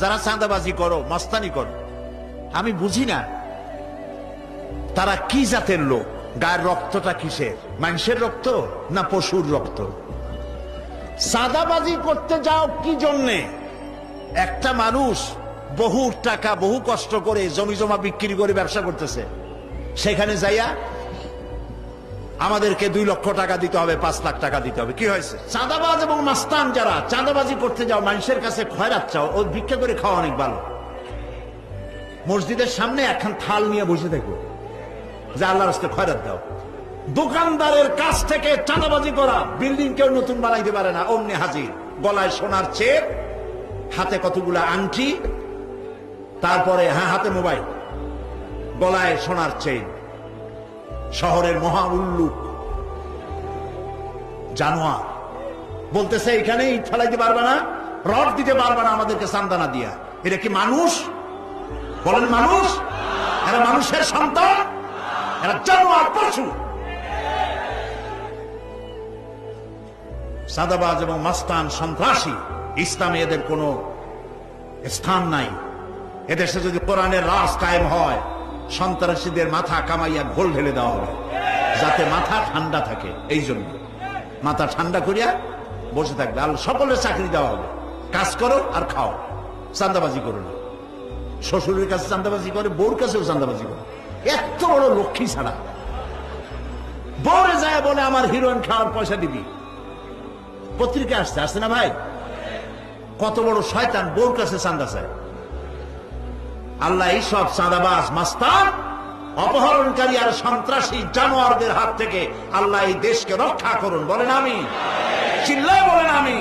যারা চাঁদাবাজি করো, মাস্তানি করো। আমি বুঝি না তারা কি জাতের লোক, গায়ের রক্তটা কিসের মানুষের রক্ত না পশুর রক্ত? সাদাবাজি করতে যাও কি জন্যে? একটা মানুষ বহু টাকা, বহু কষ্ট করে জমি জমা বিক্রি করে ব্যবসা করতেছে। সেখানে যাইয়া আমাদেরকে দুই লক্ষ টাকা দিতে হবে, পাঁচ লাখ টাকা দিতে হবে। কি হয়েছে? চাঁদাবাজ এবং মাস্তান যারা, চাঁদাবাজি করতে যাও, মানুষের কাছে খয়রাত চাও ও ভিক্ষা করে খাওয়া অনেক ভালো। মসজিদের সামনে একখান থাল নিয়ে বসে দেখো, যে আল্লাহর রাস্তায় খয়রাত দাও। দোকানদারের কাছ থেকে চাঁদাবাজি করা, বিল্ডিং কেউ নতুন বানাইতে পারে না, অমনি হাজির। গলায় সোনার চেপ হাতে কতগুলা আংটি, তারপরে হ্যাঁ হাতে মোবাইল, গলায় সোনার চেইন। শহরের মহা উল্লুক জানোয়ার। বলতেছে এখানে ফেলাইতে পারবে না, রড দিতে পারবে না আমাদেরকে সান্দানা দিয়া। এটা কি মানুষ? বলেন, মানুষ? এরা মানুষের সন্তান, এরা জানোয়ার, পশু। সাদাবাজ এবং মাস্তান সন্ত্রাসী, ইসলামে এদের কোনো স্থান নাই। এদেশে যদি কোরআনের রাজ কায়েম হয় সন্ত্রাসীদের মাথা কামাইয়া ঘোল ঢেলে দেওয়া হবে। যাতে মাথা ঠান্ডা থাকে, এই জন্য। মাথা ঠান্ডা করিয়া বসে থাকবে। আর সকলের চাকরি দেওয়া হবে। কাজ করো আর খাও। চান্দাবাজি করো না। শ্বশুরের কাছে চান্দাবাজি করে, বউর কাছেও চান্দাবাজি করে। এত বড় লক্ষ্মী ছাড়া। বউরে যায় বলে, আমার হিরোইন খাওয়ার পয়সা দিবি। পত্রিকা আসছে আসছে না ভাই? কত বড় শয়তান বউর কাছে চান্দা চায়। আল্লাহ এইসব চাঁদাবাজ, মাস্তান, অপহরণকারী আর সন্ত্রাসী জানোয়ারদের হাত থেকে আল্লাহ এই দেশকে রক্ষা করুন। বলেন আমি চিল্লায় বলেন আমি